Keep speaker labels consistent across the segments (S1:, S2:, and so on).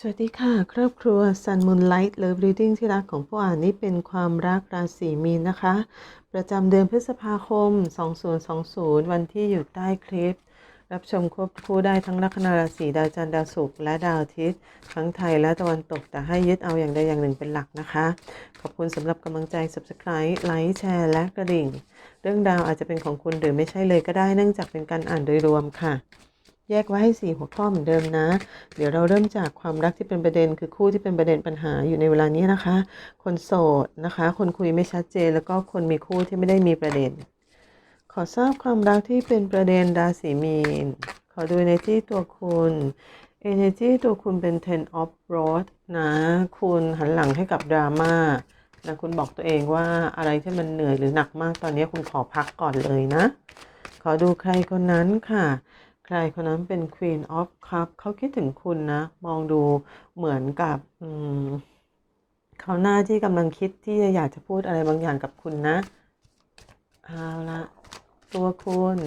S1: สวัสดีค่ะ ครอบครัว Sun Moonlight Love Reading ที่รักของผู้อ่านนี่เป็นความรักราศีมีนนะคะ ประจำเดือนพฤษภาคม 2020 วันที่อยู่ใต้คลิป รับชมควบคู่ได้ทั้งลัคนาราศีดาวจันทร์ดาวศุกร์และดาวอาทิตย์ทั้งไทยและตะวันตกแต่ให้ยึดเอาอย่างใดอย่างหนึ่งเป็นหลักนะคะ ขอบคุณสำหรับกำลังใจ Subscribe ไลค์แชร์และกระดิ่ง เรื่องราวอาจจะเป็นของคุณหรือไม่ใช่เลยก็ได้เนื่องจากเป็นการอ่านโดยรวมค่ะ แยกไว้ให้ 4 หัวข้อเหมือนเดิมนะ เดี๋ยวเราเริ่มจากความรักที่เป็นประเด็นคือคู่ที่เป็นประเด็นปัญหาอยู่ในเวลานี้นะคะ คนโสดนะคะ คนคุยไม่ชัดเจน แล้วก็คนมีคู่ที่ไม่ได้มีประเด็น ขอทราบความรักที่เป็นประเด็นราศีมีน ขอดู energy ตัวคุณ energy ตัวคุณเป็น ten of rods นะ คุณหันหลังให้กับดราม่านะคุณบอกตัวเองว่าอะไรที่มันเหนื่อยหรือหนักมากตอนนี้คุณขอพักก่อนเลยนะ ขอดูใครคนนั้นค่ะ ใครคนนั้นเป็น Queen of Cup เขาคิดถึงคุณนะ มองดูเหมือนกับเขาหน้าที่กำลังคิดที่อยากจะพูดอะไรบางอย่างกับคุณนะ เอาละตัวคุณ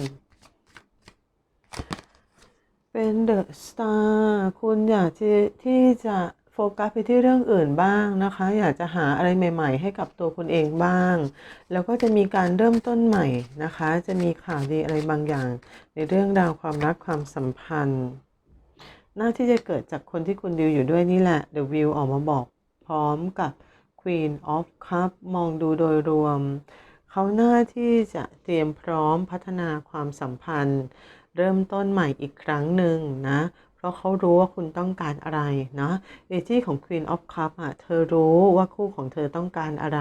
S1: เป็นเดอะสตาร์คุณอยากที่ที่จะ โฟกัสไปที่เรื่องอื่นบ้างนะคะ อยากจะหาอะไรใหม่ ๆ ให้กับตัวคุณเองบ้าง แล้วก็จะมีการเริ่มต้นใหม่นะคะ จะมีข่าวดีอะไรบางอย่าง ในเรื่องราวความรักความสัมพันธ์ น่าที่จะเกิดจากคนที่คุณดิวอยู่ด้วยนี่แหละ The View ออกมาบอกพร้อมกับ Queen of Cup มองดูโดยรวม เขาหน้าที่จะเตรียมพร้อมพัฒนาความสัมพันธ์ เริ่มต้นใหม่อีกครั้งหนึ่งนะ เพราะเขารู้ว่าคุณต้องการอะไรนะเอที่ของ Queen of Cup อะเธอรู้ว่าคู่ของเธอต้องการอะไร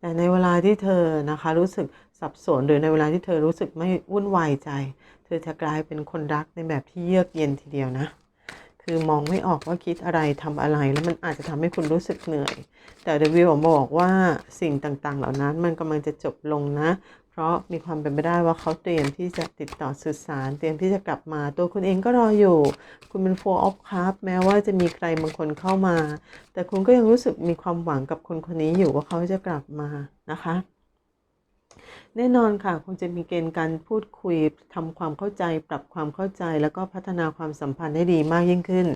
S1: แต่ในเวลาที่เธอนะคะรู้สึกสับสนหรือในเวลาที่เธอรู้สึกไม่วุ่นวายใจ เธอจะกลายเป็นคนรักในแบบที่เยือกเย็นทีเดียวนะคือมองไม่ออกว่าคิดอะไรทำอะไร แล้วมันอาจจะทำให้คุณรู้สึกเหนื่อย แต่เดวิลบอกว่าสิ่งต่างๆ เหล่านั้นมันกำลังจะจบลงนะ เพราะมีความเป็นไปได้ว่าเขาเตรียมที่จะติดต่อสื่อสาร เตรียมที่จะกลับมา ตัวคุณเองก็รออยู่ คุณเป็น four of cup แม้ว่าจะมีใครบางคนเข้ามา แต่คุณก็ยังรู้สึกมีความหวังกับคนคนนี้อยู่ว่าเขาจะกลับมานะคะ แน่นอนค่ะคงจะมีเกณฑ์การพูดคุยทำความเข้าใจ ปรับความเข้าใจ แล้วก็พัฒนาความสัมพันธ์ให้ดีมากยิ่งขึ้น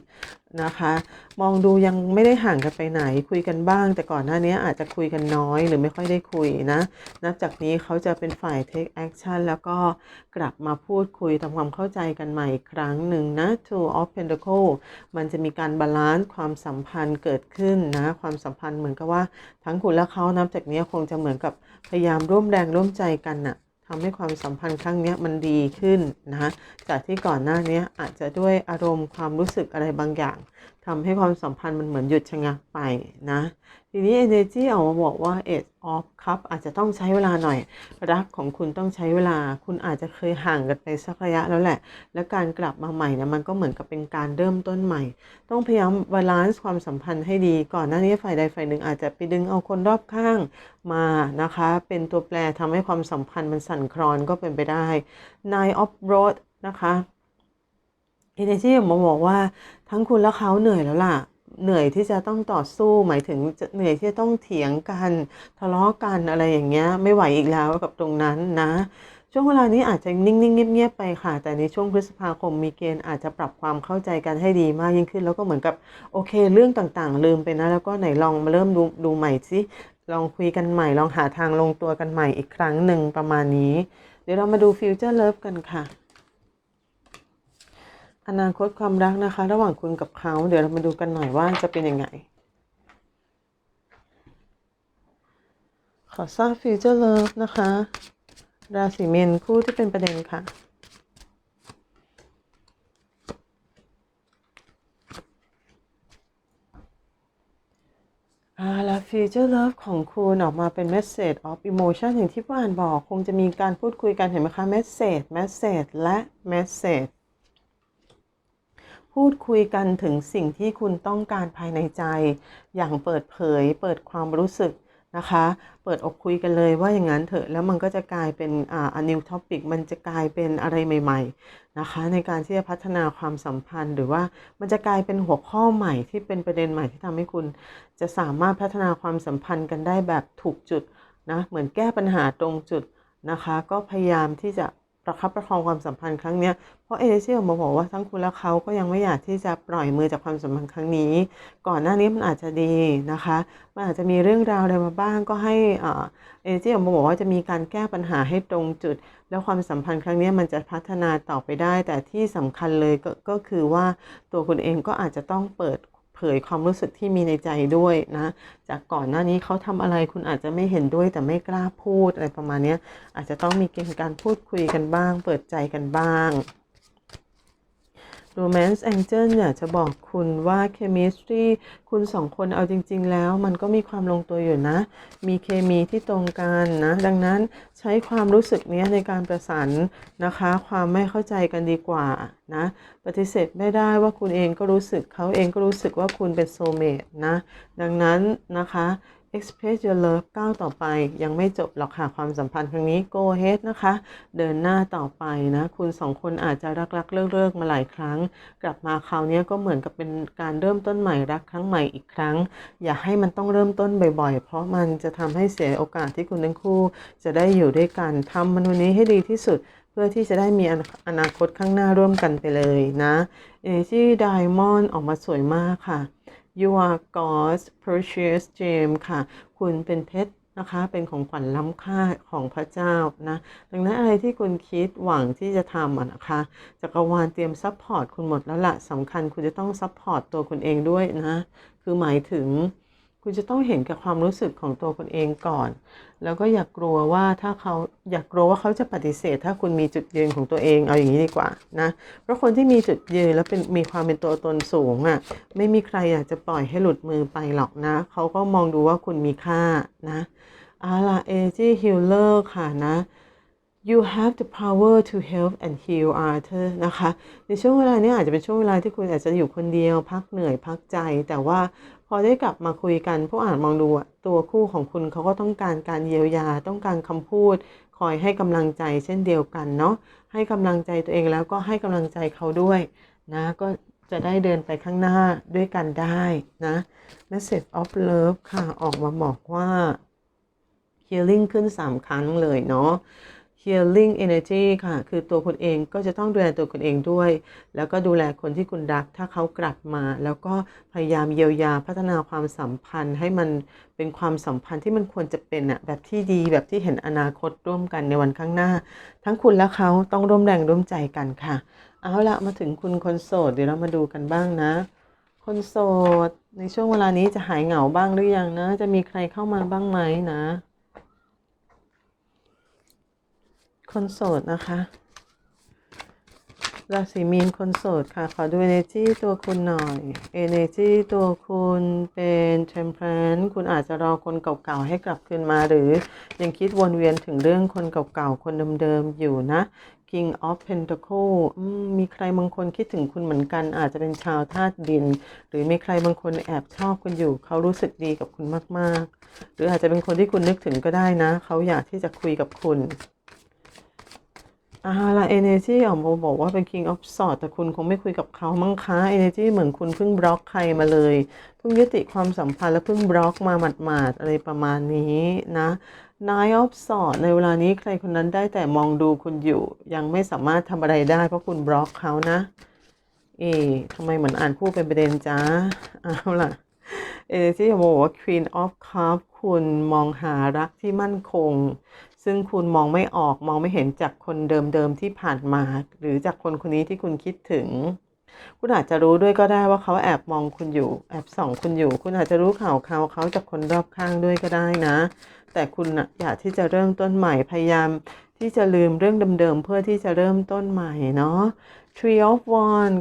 S1: นะคะ มองดูยังไม่ได้ห่างกันไปไหนคุยกันบ้าง แต่ก่อนหน้านี้อาจจะคุยกันน้อยหรือไม่ค่อยได้คุยนะนับจากนี้เขาจะเป็นฝ่าย take action แล้วก็กลับมาพูดคุยทำความเข้าใจกันใหม่อีกครั้งหนึ่งนะ two of pentacle มันจะมีการบาลานซ์ความสัมพันธ์เกิดขึ้นนะความสัมพันธ์เหมือนกับว่าทั้งคุณและเขานับจากนี้คงจะเหมือนกับพยายามร่วมแรงร่วมใจกันน่ะทำให้ความสัมพันธ์ครั้งนี้มันดีขึ้นนะคะจากที่ก่อนหน้านี้อาจจะด้วยอารมณ์ความรู้สึกอะไรบางอย่างทำให้ความสัมพันธ์มันเหมือนหยุดชะงักไปนะ ทีนี้ energy ออกมาบอกว่า eight of cup อาจจะต้องใช้เวลาหน่อย รักของคุณต้องใช้เวลา คุณอาจจะเคยห่างกันไปสักระยะแล้วแหละ และการกลับมาใหม่เนะมันก็เหมือนกับเป็นการเริ่มต้นใหม่ ต้องพยายามบาลานซ์ความสัมพันธ์ให้ดี ก่อนหน้านี้ฝ่ายใดฝ่ายหนึ่งอาจจะไปดึงเอาคนรอบข้างมานะคะ เป็นตัวแปรทำให้ความสัมพันธ์มันสั่นคลอนก็เป็นไปได้ nine of road นะคะเอเนจีออกมาบอกว่าทั้งคุณและเขาเหนื่อยแล้วล่ะ เหนื่อยที่จะต้องต่อสู้หมายถึงเหนื่อยที่จะต้องเถียงกันทะเลาะกันอะไรอย่างเงี้ย ไม่ไหวอีกแล้วกับตรงนั้นนะ ช่วงเวลานี้อาจจะนิ่งๆเงียบๆไปค่ะ แต่ในช่วงพฤษภาคมมีเกณฑ์อาจจะปรับความเข้าใจกันให้ดีมากยิ่งขึ้น แล้วก็เหมือนกับโอเค เรื่องต่างๆ ลืมไปนะ แล้วก็ไหนลองมาเริ่มดูดูใหม่สิลองคุยกันใหม่ลองหาทางลงตัวกันใหม่อีกครั้งหนึ่งประมาณนี้ เดี๋ยวเรามาดูฟิวเจอร์เลิฟกันค่ะ อนาคตความรักนะคะ ระหว่างคุณกับเขา เดี๋ยวเรามาดูกันหน่อยว่าจะเป็นยังไง ขอทราบฟิวเจอร์เลิฟนะคะ ราศีเมนคู่ที่เป็นประเด็นค่ะอ่าแล้ว Future Love ของคุณออกมาเป็น Message of Emotion อย่างที่ผู้อ่านบอก คงจะมีการพูดคุยกันเห็นไหมคะ Message Message และ Message พูดคุยกันถึงสิ่งที่คุณต้องการภายในใจ อย่างเปิดเผย เปิดความรู้สึกนะคะ เปิดอกคุยกันเลยว่าอย่างนั้นเถอะ แล้วมันก็จะกลายเป็นอ่า new topic มันจะกลายเป็นอะไรใหม่ ๆ นะคะ ในการที่จะพัฒนาความสัมพันธ์ หรือว่ามันจะกลายเป็นหัวข้อใหม่ที่เป็นประเด็นใหม่ที่ทำให้คุณ จะสามารถพัฒนาความสัมพันธ์กันได้แบบถูกจุดนะ เหมือนแก้ปัญหาตรงจุดนะคะ ก็พยายามที่จะ ประคับประคองความสัมพันธ์ครั้งนี้เพราะเอเชียออกมาบอกว่าทั้งคุณและเขาก็ยังไม่อยากที่จะปล่อยมือจากความสัมพันธ์ครั้งนี้ ก่อนหน้านี้มันอาจจะดีนะคะมันอาจจะมีเรื่องราวอะไรมาบ้างก็ให้เอเชียออกมาบอกว่าจะมีการแก้ปัญหาให้ตรงจุด แล้วความสัมพันธ์ครั้งนี้มันจะพัฒนาต่อไปได้ แต่ที่สำคัญเลยก็ก็คือว่าตัวคุณเองก็อาจจะต้องเปิด ผยความรู้สึกที่มีในใจด้วยนะ จากก่อนหน้านี้เขาทำอะไรคุณอาจจะไม่เห็นด้วยแต่ไม่กล้าพูดอะไรประมาณนี้อาจจะต้องมีเกณฑ์การพูดคุยกันบ้าง เปิดใจกันบ้าง Romance Angel อยากจะบอกคุณว่า Chemistry คุณสองคนเอาจริง ๆ แล้วมันก็มีความลงตัวอยู่นะ มีเคมีที่ตรงกันนะ ดังนั้นใช้ความรู้สึกนี้ในการประสานนะคะ ความไม่เข้าใจกันดีกว่านะ ปฏิเสธไม่ได้ว่าคุณเองก็รู้สึกเขาเองก็รู้สึกว่าคุณเป็นโซเมตนะ ดังนั้นนะคะ express your love ก้าวต่อไป ยังไม่จบหรอกค่ะ ความสัมพันธ์ครั้งนี้ go ahead นะคะ เดินหน้าต่อไปนะ คุณสองคนอาจจะรักรักเลิกเลิกมาหลายครั้ง กลับมาคราวนี้ก็เหมือนกับเป็นการเริ่มต้นใหม่รักครั้งใหม่อีกครั้ง อย่าให้มันต้องเริ่มต้นบ่อยๆ เพราะมันจะทำให้เสียโอกาสที่คุณทั้งคู่จะได้อยู่ด้วยกันทำมันวันนี้ให้ดีที่สุดเพื่อที่จะได้มีอนาคตข้างหน้าร่วมกันไปเลยนะ Energy Diamond ออกมาสวยมากค่ะ You are God's precious gem ค่ะ คุณเป็นเพชรนะคะเป็นของขวัญล้ำค่าของพระเจ้านะ ดังนั้นอะไรที่คุณคิดหวังที่จะทำอะนะคะจักรวาลเตรียมซัพพอร์ตคุณหมดแล้วละสำคัญคุณจะต้องซัพพอร์ตตัวคุณเองด้วยนะ คือหมายถึง คุณจะต้องเห็นกับความรู้สึกของตัวคุณเองก่อน แล้วก็อย่ากกลัวว่าถ้าเขาอยากกลัวว่าเขาจะปฏิเสธ ถ้าคุณมีจุดยืนของตัวเองเอาอย่างนี้ดีกว่านะ เพราะคนที่มีจุดยืนแล้วเป็นมีความเป็นตัวตนสูงอะ่ะ ไม่มีใครอยากจะปล่อยให้หลุดมือไปหรอกนะ เขาก็มองดูว่าคุณมีค่านะเอาล่ะ Energy Healer ค่ะนะ you have the power to help and heal Arthur นะคะ ในช่วงเวลานี้อาจจะเป็นช่วงเวลาที่คุณอาจจะอยู่คนเดียว พักเหนื่อยพักใจ แต่ว่าพอได้กลับมาคุยกันพวกอ่านมองดูอะตัวคู่ของคุณเขาก็ต้องการการเยียวยาต้องการคำพูด คอยให้กำลังใจเช่นเดียวกันเนาะให้กำลังใจตัวเองแล้วก็ให้กำลังใจเขาด้วยนะก็จะได้เดินไปข้างหน้าด้วยกันได้นะ Message of Love ค่ะออกมาบอกว่า healing ขึ้น 3 ครั้งเลยเนาะ healing energy ค่ะ คือตัวคุณเองก็จะต้องดูแลตัวคุณเองด้วย แล้วก็ดูแลคนที่คุณรัก ถ้าเขากลับมา แล้วก็พยายามเยียวยาพัฒนาความสัมพันธ์ ให้มันเป็นความสัมพันธ์ที่มันควรจะเป็นอะแบบที่ดีแบบที่เห็นอนาคตร่วมกันในวันข้างหน้า ทั้งคุณและเขาต้องร่วมแรงร่วมใจกันค่ะ เอาละมาถึงคุณคนโสด เดี๋ยวเรามาดูกันบ้างนะ คนโสด ในช่วงเวลานี้จะหายเหงาบ้างหรือยังนะ จะมีใครเข้ามาบ้างไหมนะ คนโสดนะคะราศีมีนคนโสดค่ะ ขอดู energy ตัวคุณหน่อย energy ตัวคุณเป็น temperance คุณอาจจะรอคนเก่าๆให้กลับคืนมาหรือ ยังคิดวนเวียนถึงเรื่องคนเก่าๆ คนเดิมๆ อยู่นะ King of Pentacle มีใครบางคนคิดถึงคุณเหมือนกัน อาจจะเป็นชาวธาตุดิน หรือมีใครบางคนแอบชอบคุณอยู่ เขารู้สึกดีกับคุณมากๆ หรืออาจจะเป็นคนที่คุณนึกถึงก็ได้นะ เขาอยากที่จะคุยกับคุณ อ่าละ energy ออกมาบอกว่าเป็น king of swords แต่คุณคงไม่คุยกับเขามั้งคะ energy เหมือนคุณเพิ่งบล็อกใครมาเลยเพิ่งยุติความสัมพันธ์แล้วเพิ่งบล็อกมาหมาดๆอะไรประมาณนี้นะ nine of swords ในเวลานี้ใครคนนั้นได้แต่มองดูคุณอยู่ ยังไม่สามารถทำอะไรได้เพราะคุณบล็อกเขานะ เอ๊ทำไมเหมือนอ่านคู่เป็นประเด็นจ้าเอาล่ะเอเนจีของโบอกว่า Queen of Cups คุณมองหารักที่มั่นคง ซึ่งคุณมองไม่ออกมองไม่เห็นจากคนเดิมๆที่ผ่านมา หรือจากคนคนนี้ที่คุณคิดถึง คุณอาจจะรู้ด้วยก็ได้ว่าเขาแอบมองคุณอยู่แอบส่องคุณอยู่ คุณอาจจะรู้ข่าวเขาเขาจากคนรอบข้างด้วยก็ได้นะ แต่คุณอยากที่จะเริ่มต้นใหม่พยายามที่จะลืมเรื่องเดิมๆเพื่อที่จะเริ่มต้นใหม่เนาะ Tree of Wands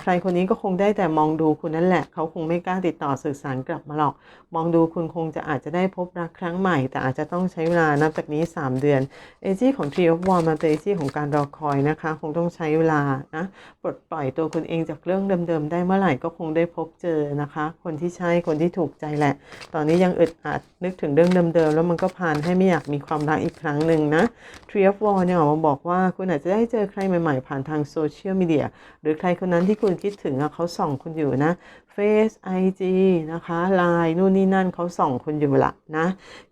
S1: ใครคนนี้ก็คงได้แต่มองดูคุณนั่นแหละ เขาคงไม่กล้าติดต่อสื่อสารกลับมาหรอก มองดูคุณคงจะอาจจะได้พบรักครั้งใหม่ แต่อาจจะต้องใช้เวลานับจากนี้ 3 เดือนเอจี้ของ Tree of Wands มันเป็นเอจี้ของการรอคอยนะคะ คงต้องใช้เวลานะปลดปล่อยตัวคุณเองจากเรื่องเดิมๆ ได้เมื่อไหร่ก็คงได้พบเจอนะคะ คนที่ใช่คนที่ถูกใจแหละ ตอนนี้ยังอึดอัดนึกถึงเรื่องเดิมๆแล้วมันก็พานให้ไม่อยากมีความรักอีกครั้งหนึ่งนะ Tree of Wands เนี่ยออกมาบอกว่าคุณอาจจะได้เจอใครใหม่ๆผ่านทางโซเเชียลมีเดียหรือใครคนนั้นที่คุณคิดถึงเขาส่องคุณอยู่นะ Face IG นะคะ Line นู่นนี่นั่นเขาส่องคุณอยู่ละนะ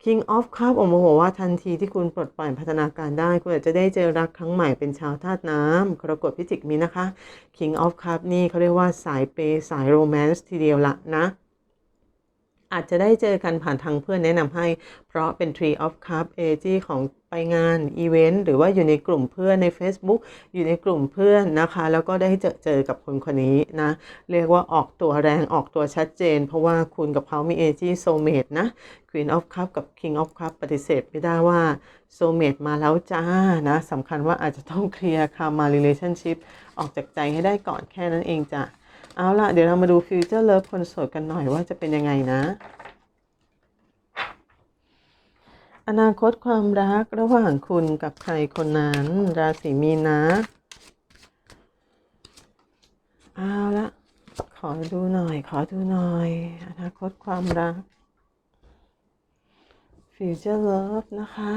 S1: King of Cup ออกมาบอกว่าทันทีที่คุณปลดปล่อยพัฒนาการได้ คุณอาจจะได้เจอรักครั้งใหม่เป็นชาวธาตุน้ำกรกฎพิจิกมีนะคะ King of Cup นี่เขาเรียกว่าสายเปย์สายโรแมนต์ทีเดียวละนะ อาจจะได้เจอกันผ่านทางเพื่อนแนะนำให้ เพราะเป็น Tree of Cup e g ของไปงานอีเวนต์หรือว่าอยู่ในกลุ่มเพื่อนใน Facebook อยู่ในกลุ่มเพื่อนนะคะ แล้วก็ได้เจอเจอกับคนคนนี้นะ เรียกว่าออกตัวแรงออกตัวชัดเจน เพราะว่าคุณกับเขามี AG Soulmate นะ Queen of Cup กับ King of Cup ปฏิเสธไม่ได้ว่า Soulmate มาแล้วจ้านะสำคัญว่าอาจจะต้องเคลียร์คามา relationship ออกจากใจให้ได้ก่อนแค่นั้นเองจ้ะ เอาล่ะ เดี๋ยวเรามาดู Future Love คนโสดกันหน่อยว่าจะเป็นยังไงนะ อนาคตความรักระหว่างคุณกับใครคนนั้น ราศีมีนนะ เอาละขอดูหน่อย ขอดูหน่อย อนาคตความรัก Future Love นะคะ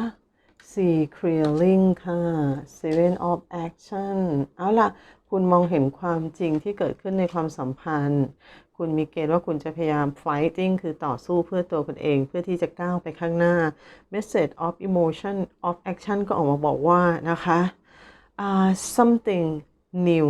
S1: สี่ Clearing ค่ะ Seven of Action เอาล่ะ คุณมองเห็นความจริงที่เกิดขึ้นในความสัมพันธ์ คุณมีเกณฑ์ว่าคุณจะพยายาม fighting คือต่อสู้เพื่อตัวคุณเอง เพื่อที่จะก้าวไปข้างหน้า Message of Emotion of Action ก็ออกมาบอกว่านะคะ uh, something new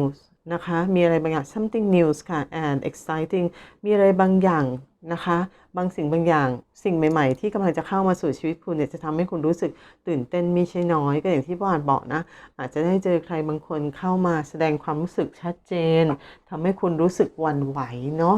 S1: นะคะ มีอะไรบางอย่าง something news ค่ะ and exciting มีอะไรบางอย่างนะคะ บางสิ่งบางอย่างสิ่งใหม่ ๆ ที่กำลังจะเข้ามาสู่ชีวิตคุณเนี่ยจะทำให้คุณรู้สึกตื่นเต้นม่ใช่น้อย ก็อย่างที่พ่ออ่านบอกนะ อาจจะได้เจอใครบางคนเข้ามาแสดงความรู้สึกชัดเจนทำให้คุณรู้สึกหวั่นไหวเนาะ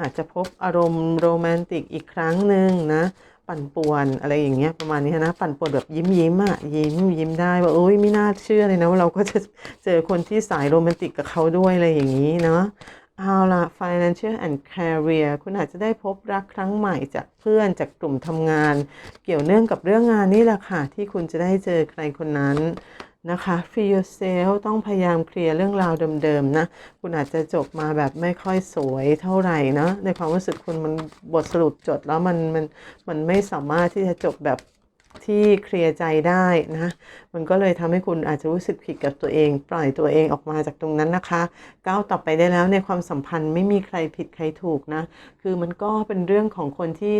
S1: อาจจะพบอารมณ์โรแมนติกอีกครั้งหนึ่งนะ ปั่นป่วนอะไรอย่างเงี้ยประมาณนี้นะปั่นป่วนแบบยิ้มยิ้มอะยิ้มยิ้มได้ว่าโอ้ยไม่น่าเชื่อเลยนะว่าเราก็จะเจอคนที่สายโรแมนติกกับเขาด้วยอะไรอย่างนี้เนาะเอาละ financial and career คุณอาจจะได้พบรักครั้งใหม่จากเพื่อนจากกลุ่มทำงาน เกี่ยวเนื่องกับเรื่องงานนี่แหละค่ะ ที่คุณจะได้เจอใครคนนั้น นะคะ feel yourself ต้องพยายามเคลียร์เรื่องราวเดิมๆนะ คุณอาจจะจบมาแบบไม่ค่อยสวยเท่าไหร่นะในความรู้สึกคุณมันบทสรุปจดแล้วมันมันมันไม่สามารถที่จะจบแบบที่เคลียร์ใจได้นะ มันก็เลยทำให้คุณอาจจะรู้สึกผิดกับตัวเอง ปล่อยตัวเองออกมาจากตรงนั้นนะคะ ก้าวต่อไปได้แล้วในความสัมพันธ์ไม่มีใครผิดใครถูกนะ คือมันก็เป็นเรื่องของคนที่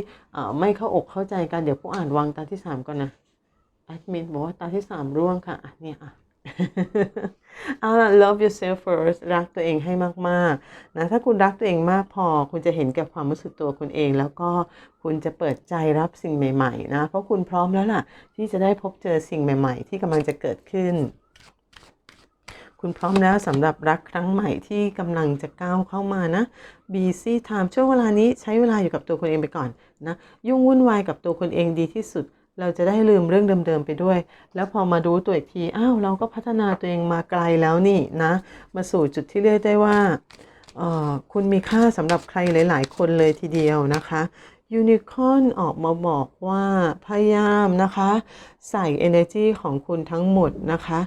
S1: ไม่เข้าอกเข้าใจกัน เดี๋ยวผู้อ่านวางตาที่ 3 ก่อนนะ แอดมินบอกว่าตาที่3ร่วงค่ะอะเนี่ยอะเอาล่ะ love yourself first รักตัวเองให้มากๆนะถ้าคุณรักตัวเองมากพอ คุณจะเห็นแก่ความรู้สึกตัวคุณเอง แล้วก็คุณจะเปิดใจรับสิ่งใหม่ ๆ นะ เพราะคุณพร้อมแล้วล่ะ ที่จะได้พบเจอสิ่งใหม่ ๆ ที่กำลังจะเกิดขึ้น คุณพร้อมแล้วสำหรับรักครั้งใหม่ที่กำลังจะก้าวเข้ามานะ busy time ช่วงเวลานี้ใช้เวลาอยู่กับตัวคุณเองไปก่อนนะ ยุ่งวุ่นวายกับตัวคุณเองดีที่สุด เราจะได้ลืมเรื่องเดิมๆไปด้วย แล้วพอมาดูตัวอีกที อ้าว เราก็พัฒนาตัวเองมาไกลแล้วนี่นะ มาสู่จุดที่เรียกได้ว่า คุณมีค่าสำหรับใครหลาย ๆ คนเลยทีเดียวนะคะยูนิคอนออกมาบอกว่าพยายามนะคะ ใส่ energy ของคุณทั้งหมดนะคะ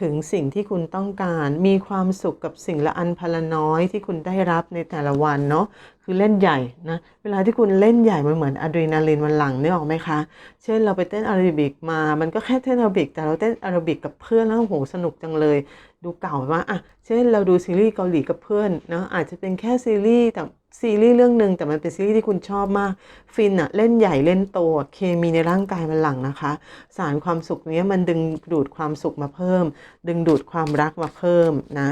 S1: ถึงสิ่งที่คุณต้องการ มีความสุขกับสิ่งละอันพละน้อยที่คุณได้รับในแต่ละวันเนาะคือเล่นใหญ่นะเวลาที่คุณเล่นใหญ่มันเหมือนอะดรีนาลีนมันหลั่งนึกออกไหมคะ เช่นเราไปเต้นอาราบิกมา มันก็แค่เต้นอาราบิก แต่เราเต้นอาราบิกกับเพื่อนแล้วโอ้โหสนุกจังเลย ดูเก่าว่าอะเช่นเราดูซีรีส์เกาหลีกับเพื่อนเนาะอาจจะเป็นแค่ซีรีส์แต่ ซีรีส์เรื่องหนึ่งแต่มันเป็นซีรีส์ที่คุณชอบมาก ฟินอะเล่นใหญ่เล่นโตอะเคมีในร่างกายมันหลั่งนะคะ สารความสุขเนี้ยมันดึงดูดความสุขมาเพิ่ม ดึงดูดความรักมาเพิ่มนะ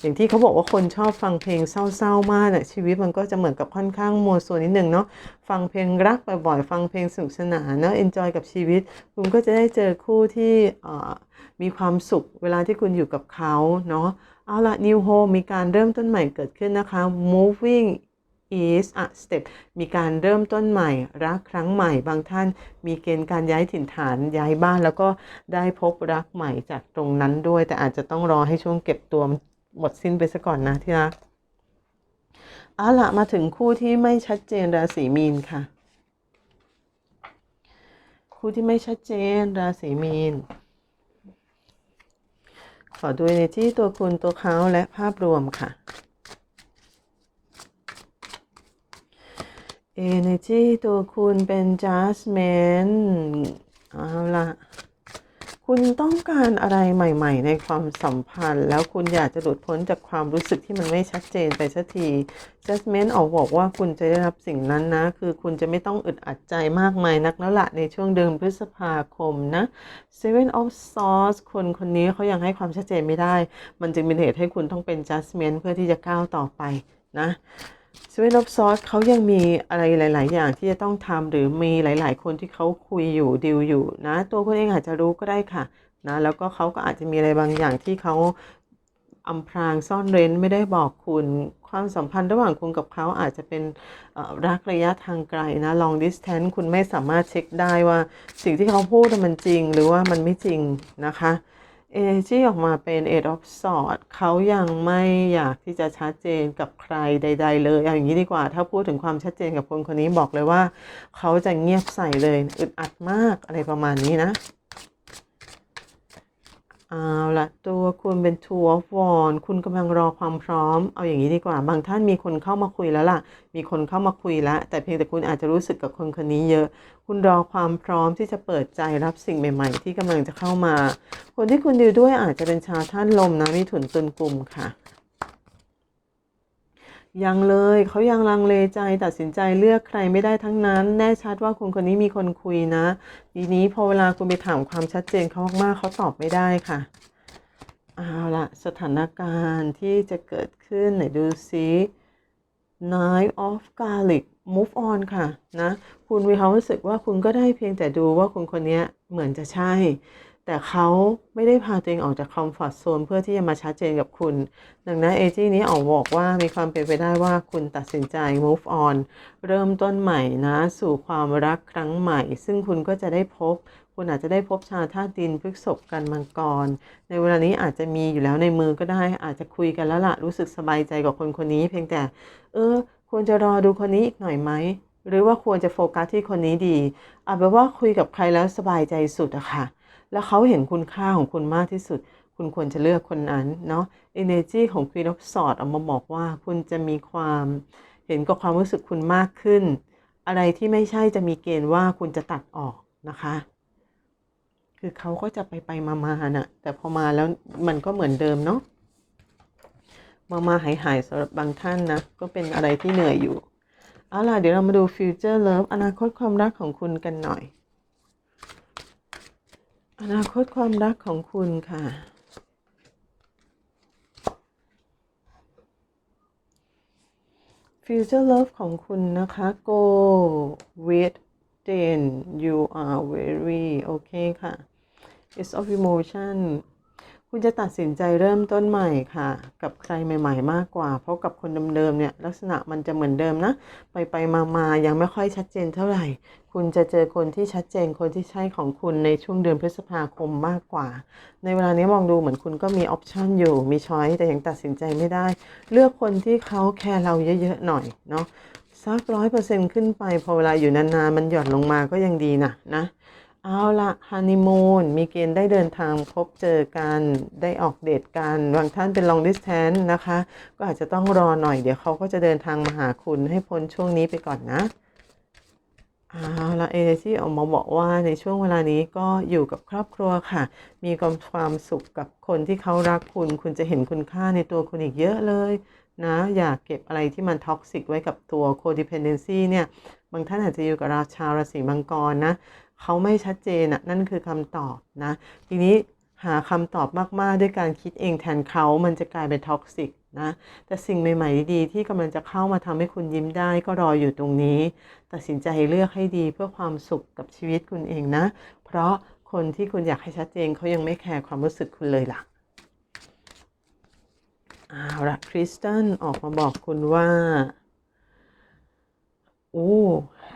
S1: อย่างที่เขาบอกว่าคนชอบฟังเพลงเศร้าๆมากเนี่ยชีวิตมันก็จะเหมือนกับค่อนข้างมัวส่วนนิดหนึ่งเนาะฟังเพลงรักบ่อยๆฟังเพลงสนุกสนานเนาะเอนจอยกับชีวิต คุณก็จะได้เจอคู่ที่มีความสุขเวลาที่คุณอยู่กับเขาเนาะเอาละ New Home มีการเริ่มต้นใหม่เกิดขึ้นนะคะ Moving is a step มีการเริ่มต้นใหม่ รักครั้งใหม่ บางท่านมีเกณฑ์การย้ายถิ่นฐานย้ายบ้าน แล้วก็ได้พบรักใหม่จากตรงนั้นด้วย แต่อาจจะต้องรอให้ช่วงเก็บตัวหมดสิ้นไปซะก่อนนะที่รักเอาละมาถึงคู่ที่ไม่ชัดเจนราศีมีนค่ะ คู่ที่ไม่ชัดเจนราศีมีน ขอดูในที่ตัวคุณตัวเขาและภาพรวมค่ะ Energy ตัวคุณเป็น Judgment เอาละคุณต้องการอะไรใหม่ๆ ในความสัมพันธ์ แล้วคุณอยากจะหลุดพ้นจากความรู้สึกที่มันไม่ชัดเจนไปสักที Judgment ออกบอกว่าคุณจะได้รับสิ่งนั้นนะ คือคุณจะไม่ต้องอึดอัดใจมากมายนักแล้วละในช่วงเดือนพฤษภาคมนะ Seven of Swords คนคนนี้เขายังให้ความชัดเจนไม่ได้ มันจึงเป็นเหตุให้คุณต้องเป็น Judgment เพื่อที่จะก้าวต่อไปนะ s w e n of Swords เขายังมีอะไรหลาย ๆ อย่างที่จะต้องทำหรือมีหลาย ๆ คนที่เขาคุยอยู่ดีลอยู่นะ ตัวคุณเองอาจจะรู้ก็ได้ค่ะนะแล้วก็เขาก็อาจจะมีอะไรบางอย่างที่เขาอำพรางซ่อนเร้นไม่ได้บอกคุณความสัมพันธ์ระหว่างคุณกับเขาอาจจะเป็นรักระยะทางไกลนะ long distance คุณไม่สามารถเช็คได้ว่าสิ่งที่เขาพูดมันจริง หรือว่ามันไม่จริงนะคะ เอจี้ออกมาเป็น Eight of Swords เขายังไม่อยากที่จะชัดเจนกับใครใด ๆ เลยเอาอย่างนี้ดีกว่า ถ้าพูดถึงความชัดเจนกับคนคนนี้บอกเลยว่า เขาจะเงียบใส่เลยอึดอัดมากอะไรประมาณนี้นะเอาละตัวคุณเป็น Two of Wands คุณกำลังรอความพร้อม เอาอย่างนี้ดีกว่า บางท่านมีคนเข้ามาคุยแล้วล่ะ มีคนเข้ามาคุยแล้ว แต่เพียงแต่คุณอาจจะรู้สึกกับคนคนนี้เยอะ คุณรอความพร้อมที่จะเปิดใจรับสิ่งใหม่ ๆ ที่กำลังจะเข้ามา คนที่คุณดีด้วยอาจจะเป็นชาวท่านลมนะมีถุนตุนกลุ่มค่ะ ยังเลยเขายังลังเลใจตัดสินใจเลือกใครไม่ได้ทั้งนั้น แน่ชัดว่าคนคนนี้มีคนคุยนะทีนี้พอเวลาคุณไปถามความชัดเจนเขามากๆเขาตอบไม่ได้ค่ะเอาละสถานการณ์ที่จะเกิดขึ้นไหนดูซิ Nine of Garlic move on ค่ะนะคุณมีความรู้สึกว่าคุณก็ได้เพียงแต่ดูว่าคนคนนี้เหมือนจะใช่ แต่เขาไม่ได้พาตัวเองออกจากคอมฟอร์ทโซนเพื่อที่จะมาชัดเจนกับคุณ ดังนั้นเอจี้นี้ออกบอกว่ามีความเป็นไปได้ว่าคุณตัดสินใจ move on เริ่มต้นใหม่นะ สู่ความรักครั้งใหม่ ซึ่งคุณก็จะได้พบ คุณอาจจะได้พบชาธาตุดินพฤกษบกันมังกร ในเวลานี้อาจจะมีอยู่แล้วในมือก็ได้อาจจะคุยกันแล้วล่ะรู้สึกสบายใจกับคนคนนี้ เพียงแต่ เออ ควรจะรอดูคนนี้อีกหน่อยไหม หรือว่าควรจะโฟกัสที่คนนี้ดีเอาเป็นว่าคุยกับใครแล้วสบายใจสุดอะค่ะ แล้วเขาเห็นคุณค่าของคุณมากที่สุด คุณควรจะเลือกคนนั้นเนาะ energy ของ Queen of Swords ออกมาบอกว่าคุณจะมีความเห็นกับความรู้สึกคุณมากขึ้น อะไรที่ไม่ใช่จะมีเกณฑ์ว่าคุณจะตัดออกนะคะคือเขาก็จะไปไปมามาน่ะ แต่พอมาแล้วมันก็เหมือนเดิมเนาะ มามาหายหายสำหรับบางท่านนะ ก็เป็นอะไรที่เหนื่อยอยู่ เอาล่ะ เดี๋ยวเรามาดู future love อนาคตความรักของคุณกันหน่อย อนาคตความรักของคุณค่ะ future love ของคุณนะคะ go with then you are very โอเคค่ะ it's of emotion คุณจะตัดสินใจเริ่มต้นใหม่ค่ะ กับใครใหม่ ๆ มากกว่า เพราะกับคนเดิมๆเนี่ยลักษณะมันจะเหมือนเดิมนะ ไปไปมามายังไม่ค่อยชัดเจนเท่าไหร่ คุณจะเจอคนที่ชัดเจนคนที่ใช่ของคุณในช่วงเดือนพฤษภาคมมากกว่า ในเวลานี้มองดูเหมือนคุณก็มีออปชันอยู่มีช้อยแต่ยังตัดสินใจไม่ได้ เลือกคนที่เขาแคร์เราเยอะๆหน่อยเนาะสักร้อยเปอร์เซ็นต์ขึ้นไปพอเวลาอยู่นานๆมันหย่อนลงมาก็ยังดีนะนะ เอาละฮันนีมูนมีเกณฑ์ได้เดินทางพบเจอกันได้ออกเดทกันบางท่านเป็น long distance นะคะ ก็อาจจะต้องรอหน่อยเดี๋ยวเขาก็จะเดินทางมาหาคุณให้พ้นช่วงนี้ไปก่อนนะเอาละเอเนจีออกมาบอกว่าในช่วงเวลานี้ก็อยู่กับครอบครัวค่ะ มีความความสุขกับคนที่เขารักคุณ คุณจะเห็นคุณค่าในตัวคุณอีกเยอะเลยนะอย่าเก็บอะไรที่มันท็อกซิกไว้กับตัว codependency เนี่ย บางท่านอาจจะอยู่กับราชาราศีมังกรนะ เขาไม่ชัดเจนอะนั่นคือคำตอบนะ ทีนี้หาคำตอบมากๆ ด้วยการคิดเองแทนเขา มันจะกลายเป็นท็อกซิกนะ แต่สิ่งใหม่ ๆ ดีๆ ที่กำลังจะเข้ามาทำให้คุณยิ้มได้ก็รออยู่ตรงนี้ ตัดสินใจเลือกให้ดีเพื่อความสุขกับชีวิตคุณเองนะ เพราะคนที่คุณอยากให้ชัดเจนเขายังไม่แคร์ความรู้สึกคุณเลยล่ะเอาละคริสตันออกมาบอกคุณว่า โอ้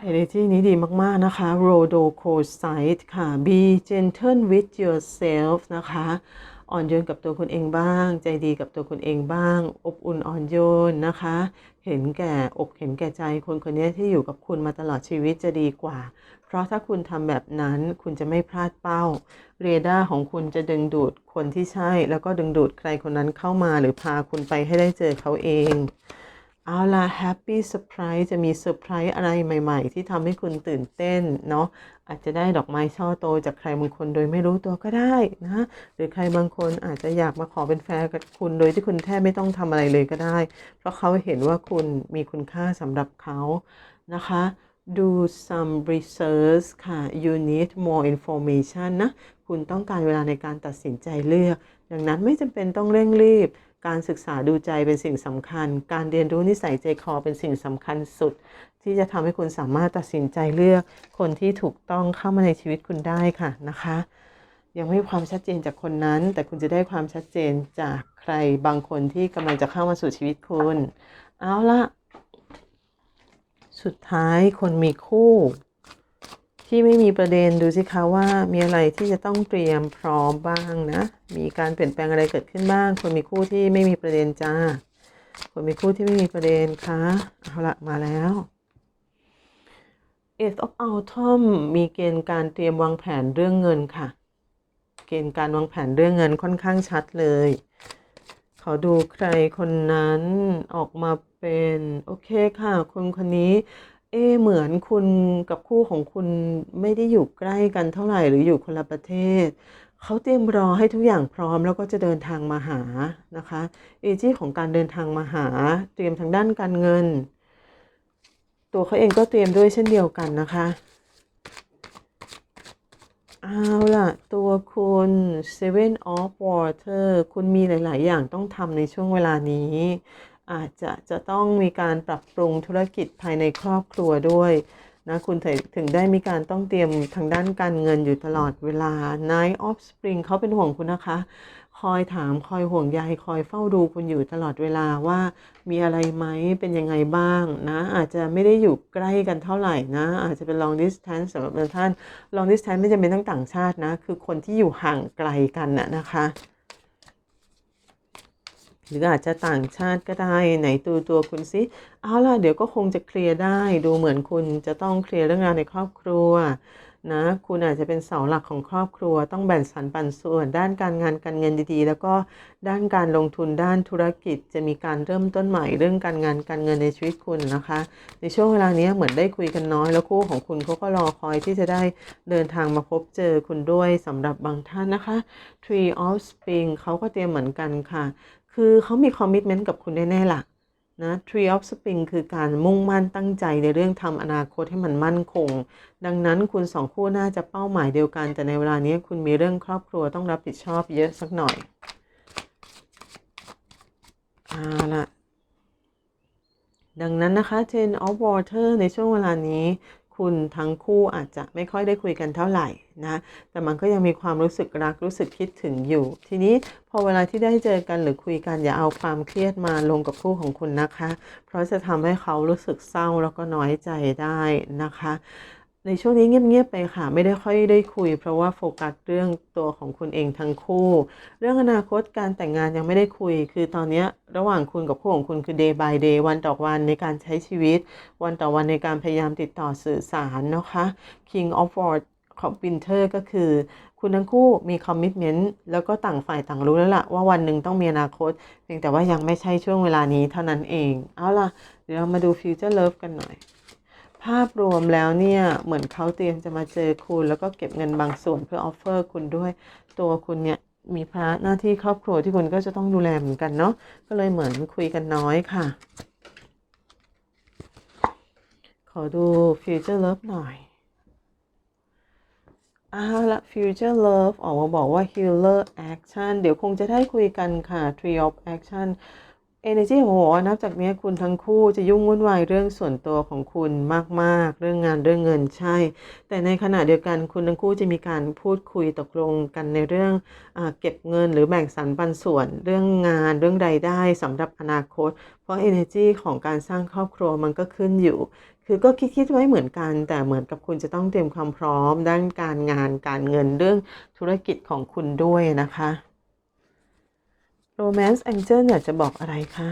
S1: energy นี้ดีมาก ๆ นะคะ r o d o c o s i t e ค่ะ be gentle with yourself นะคะ อ่อนโยนกับตัวคุณเองบ้าง ใจดีกับตัวคุณเองบ้าง อบอุ่นอ่อนโยนนะคะ เห็นแก่อกเห็นแก่ใจคนคนนี้ที่อยู่กับคุณมาตลอดชีวิตจะดีกว่า เพราะถ้าคุณทำแบบนั้นคุณจะไม่พลาดเป้า เรดาร์ของคุณจะดึงดูดคนที่ใช่ แล้วก็ดึงดูดใครคนนั้นเข้ามาหรือพาคุณไปให้ได้เจอเขาเอง เอาล่ะ Happy Surprise จะมีเซอร์ไพรส์อะไรใหม่ๆ ที่ทำให้คุณตื่นเต้นเนาะอาจจะได้ดอกไม้ช่อโตจากใครบางคนโดยไม่รู้ตัวก็ได้นะหรือใครบางคนอาจจะอยากมาขอเป็นแฟนกับคุณโดยที่คุณแทบไม่ต้องทำอะไรเลยก็ได้ เพราะเขาเห็นว่าคุณมีคุณค่าสำหรับเขานะคะ do some research ค่ะ you need more information นะ คุณต้องการเวลาในการตัดสินใจเลือก ดังนั้นไม่จำเป็นต้องเร่งรีบการศึกษาดูใจเป็นสิ่งสำคัญ การเรียนรู้นิสัยใจคอเป็นสิ่งสำคัญสุด ที่จะทำให้คุณสามารถตัดสินใจเลือก คนที่ถูกต้องเข้ามาในชีวิตคุณได้ค่ะนะคะ ยังไม่มีความชัดเจนจากคนนั้น แต่คุณจะได้ความชัดเจนจากใครบางคนที่กำลังจะเข้ามาสู่ชีวิตคุณ เอาละสุดท้ายคนมีคู่ ที่ไม่มีประเด็นดูสิคะว่ามีอะไรที่จะต้องเตรียมพร้อมบ้างนะ มีการเปลี่ยนแปลงอะไรเกิดขึ้นบ้าง คนมีคู่ที่ไม่มีประเด็นจ้า คนมีคู่ที่ไม่มีประเด็นคะเอาละมาแล้ว Eight of Autumn มีเกณฑ์การเตรียมวางแผนเรื่องเงินค่ะ เกณฑ์การวางแผนเรื่องเงินค่อนข้างชัดเลย ขอดูใครคนนั้นออกมาเป็น โอเคค่ะ คนคนนี้ เอเหมือนคุณกับคู่ของคุณไม่ได้อยู่ใกล้กันเท่าไหร่หรืออยู่คนละประเทศ เขาเตรียมรอให้ทุกอย่างพร้อมแล้วก็จะเดินทางมาหานะคะเอจี้ของการเดินทางมาหา เตรียมทางด้านการเงิน ตัวเขาเองก็เตรียมด้วยเช่นเดียวกันนะคะเอาล่ะ ตัวคุณ Seven of Water คุณมีหลาย ๆ อย่างต้องทำในช่วงเวลานี้ อาจจะจะต้องมีการปรับปรุงธุรกิจภายในครอบครัวด้วยนะคุณถึงถึงได้มีการต้องเตรียมทางด้านการเงินอยู่ตลอดเวลา Nine of Spring เขาเป็นห่วงคุณนะคะ คอยถามคอยห่วงใยคอยเฝ้าดูคุณอยู่ตลอดเวลาว่ามีอะไรไหมเป็นยังไงบ้างนะ อาจจะไม่ได้อยู่ใกล้กันเท่าไหร่นะ อาจจะเป็น long distance สำหรับท่าน long distance ไม่จำเป็นต้องต่างชาตินะ คือคนที่อยู่ห่างไกลกันนะนะคะ หรืออาจจะต่างชาติก็ได้ไหนตัวตัวคุณซิเอาล่ะเดี๋ยวก็คงจะเคลียร์ได้ดูเหมือนคุณจะต้องเคลียร์เรื่องงานในครอบครัวนะคุณอาจจะเป็นเสาหลักของครอบครัว ต้องแบ่งสรรปันส่วน ด้านการงานการเงินดีๆ แล้วก็ด้านการลงทุนด้านธุรกิจ จะมีการเริ่มต้นใหม่เรื่องการงานการเงินในชีวิตคุณนะคะ ในช่วงเวลานี้เหมือนได้คุยกันน้อยแล้วคู่ของคุณเขาก็รอคอยที่จะได้เดินทางมาพบเจอคุณด้วยสำหรับ บางท่านนะคะ Tree of Spring เขาก็เตรียมเหมือนกันค่ะ คือเขามีคอมมิชเมนต์กับคุณแน่ๆล่ะนะ Tree of Spring คือการมุ่งมั่นตั้งใจในเรื่องทำอนาคตให้มันมั่นคง ดังนั้นคุณสองคู่น่าจะเป้าหมายเดียวกัน แต่ในเวลานี้คุณมีเรื่องครอบครัวต้องรับผิดชอบเยอะสักหน่อยเอาละดังนั้นนะคะ Ten of Water ในช่วงเวลานี้ คุณทั้งคู่อาจจะไม่ค่อยได้คุยกันเท่าไหร่นะ แต่มันก็ยังมีความรู้สึกรักรู้สึกคิดถึงอยู่ ทีนี้พอเวลาที่ได้เจอกันหรือคุยกันอย่าเอาความเครียดมาลงกับคู่ของคุณนะคะ เพราะจะทำให้เขารู้สึกเศร้าแล้วก็น้อยใจได้นะคะ ในช่วงนี้เงียบๆไปค่ะ ไม่ได้ค่อยได้คุย เพราะว่าโฟกัสเรื่องตัวของคุณเองทั้งคู่ เรื่องอนาคตการแต่งงานยังไม่ได้คุย คือตอนนี้ระหว่างคุณกับคู่ของคุณคือ day by day วันต่อวันในการใช้ชีวิต วันต่อวันในการพยายามติดต่อสื่อสารนะคะ King of Swords ของ Winter ก็คือ คุณทั้งคู่มีคอมมิ t เมนต์แล้วก็ต่างฝ่ายต่างรู้แล้วล่ะ ว่าวันหนึ่งต้องมีอนาคต เพียงแต่ว่ายังไม่ใช่ช่วงเวลานี้เท่านั้นเอง เอาล่ะ เดี๋ยวเรามาดู Future Love กันหน่อย ภาพรวมแล้วเนี่ย เหมือนเขาเตรียมจะมาเจอคุณ แล้วก็เก็บเงินบางส่วนเพื่อออฟเฟอร์คุณด้วยตัวคุณเนี่ยมีภาระหน้าที่ครอบครัวที่คุณก็จะต้องดูแลเหมือนกันเนาะก็เลยเหมือนคุยกันน้อยค่ะ ขอดู Future Love หน่อยเอาละ Future Love ออกมาบอกว่า Healer Action เดี๋ยวคงจะได้คุยกันค่ะ Tree of Action Energy ของบอกว่านับจากนี้คุณทั้งคู่จะยุ่งวุ่นวายเรื่องส่วนตัวของคุณมากๆ เรื่องงานเรื่องเงินใช่ แต่ในขณะเดียวกันคุณทั้งคู่จะมีการพูดคุยตกลงกันในเรื่องอเก็บเงินหรือแบ่งสรรปันส่วน เรื่องงานเรื่องใดได้สำหรับอนาคต เพราะ energy ของการสร้างครอบครัวมันก็ขึ้นอยู่คือก็คิดคิดไว้เหมือนกัน แต่เหมือนกับคุณจะต้องเตรียมความพร้อม ด้านการงานการเงินเรื่องธุรกิจของคุณด้วยนะคะ Romance Angel อยากจะบอกอะไรคะ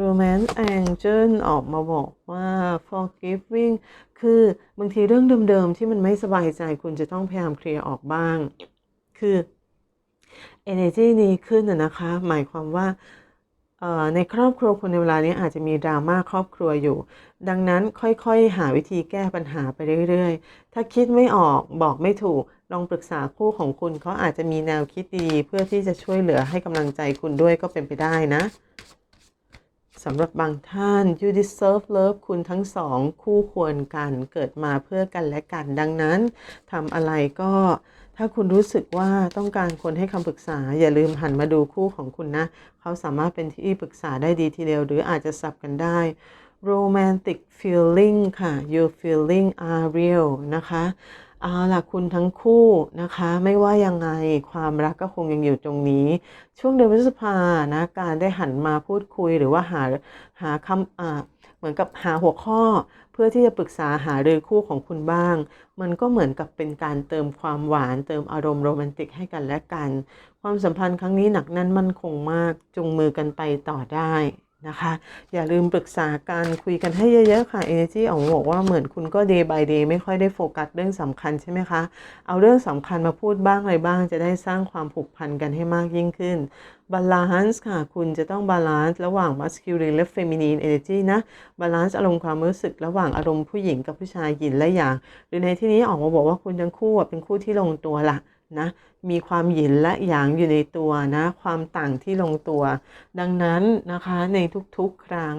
S1: Romance Angel ออกมาบอกว่า forgiving คือบางทีเรื่องเดิมๆ ที่มันไม่สบายใจคุณจะต้องพยายามเคลียร์ออกบ้าง คือ energy นี้ขึ้นนะนะคะ หมายความว่าในครอบครัวคุณในเวลานี้อาจจะมีดราม่าครอบครัวอยู่ ดังนั้นค่อยๆ หาวิธีแก้ปัญหาไปเรื่อยๆ ถ้าคิดไม่ออกบอกไม่ถูก ลองปรึกษาคู่ของคุณเขาอาจจะมีแนวคิดดีเพื่อที่จะช่วยเหลือให้กำลังใจคุณด้วยก็เป็นไปได้นะสำหรับบางท่าน you deserve love คุณทั้งสองคู่ควรกันเกิดมาเพื่อกันและกัน ดังนั้นทำอะไรก็ถ้าคุณรู้สึกว่าต้องการคนให้คำปรึกษา อย่าลืมหันมาดูคู่ของคุณนะ เขาสามารถเป็นที่ปรึกษาได้ดีทีเดียวหรืออาจจะสับกันได้ romantic feeling ค่ะ your feeling are real นะคะ เอาล่ะคุณทั้งคู่นะคะ ไม่ว่ายังไงความรักก็คงยังอยู่ตรงนี้ ช่วงเดือนพฤษภานะการได้หันมาพูดคุยหรือว่าหาหาคำอ่าเหมือนกับหาหัวข้อ เพื่อที่จะปรึกษาหารือคู่ของคุณบ้าง มันก็เหมือนกับเป็นการเติมความหวาน เติมอารมณ์โรแมนติกให้กันและกัน ความสัมพันธ์ครั้งนี้หนักแน่นมั่นคงมากจูงมือกันไปต่อได้ นะคะ อย่าลืมปรึกษากันคุยกันให้เยอะๆ ค่ะ Energy อ๋องบอกว่าเหมือนคุณก็ day by day ไม่ค่อยได้โฟกัสเรื่องสำคัญใช่ไหมคะ เอาเรื่องสำคัญมาพูดบ้างอะไรบ้าง จะได้สร้างความผูกพันกันให้มากยิ่งขึ้นบาลานซ์ค่ะ คุณจะต้องบาลานซ์ระหว่าง masculine และ feminine energy นะบาลานซ์อารมณ์ความรู้สึกระหว่างอารมณ์ผู้หญิงกับผู้ชายหยินและหยาง หรือในที่นี้ออกมาบอกว่าคุณทั้งคู่เป็นคู่ที่ลงตัวละ นะมีความหยินและหยางอยู่ในตัวนะความต่างที่ลงตัว ดังนั้นนะคะในทุกๆครั้ง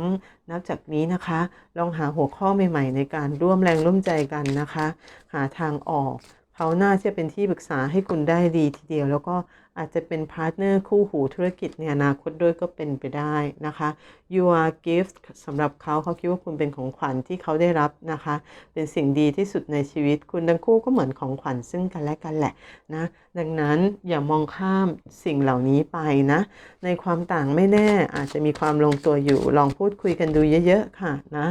S1: นับจากนี้นะคะ ลองหาหัวข้อใหม่ๆ ในการร่วมแรงร่วมใจกันนะคะ หาทางออกเขาน่าจะเป็นที่ปรึกษาให้คุณได้ดีทีเดียวแล้วก็ อาจจะเป็นพาร์ทเนอร์คู่หูธุรกิจในอนาคตด้วยก็เป็นไปได้นะคะ you are gift สำหรับเขาเขาคิดว่าคุณเป็นของขวัญที่เขาได้รับนะคะ เป็นสิ่งดีที่สุดในชีวิตคุณทั้งคู่ก็เหมือนของขวัญซึ่งกันและกันแหละนะดังนั้นอย่ามองข้ามสิ่งเหล่านี้ไปนะ ในความต่างไม่แน่อาจจะมีความลงตัวอยู่ ลองพูดคุยกันดูเยอะๆค่ะนะ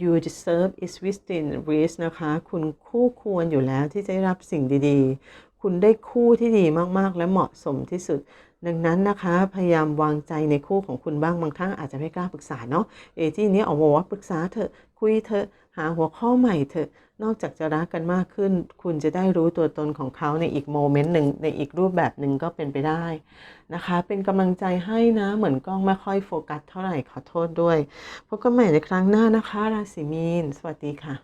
S1: you deserve is within reach นะคะ คุณคู่ควรอยู่แล้วที่จะได้รับสิ่งดีๆ คุณได้คู่ที่ดีมากๆ และเหมาะสมที่สุด ดังนั้นนะคะ พยายามวางใจในคู่ของคุณบ้างบางท่านอาจจะไม่กล้าปรึกษาเนาะเอที่นี้ออกมาว่าปรึกษาเถอะคุยเถอะหาหัวข้อใหม่เถอะนอกจากจะรักกันมากขึ้น คุณจะได้รู้ตัวตนของเขาในอีกโมเมนต์หนึ่งในอีกรูปแบบหนึ่งก็เป็นไปได้นะคะ เป็นกำลังใจให้นะเหมือนกล้องไม่ค่อยโฟกัสเท่าไหร่ขอโทษด้วยพบกันใหม่ในครั้งหน้านะคะ ราศีมีน สวัสดีค่ะ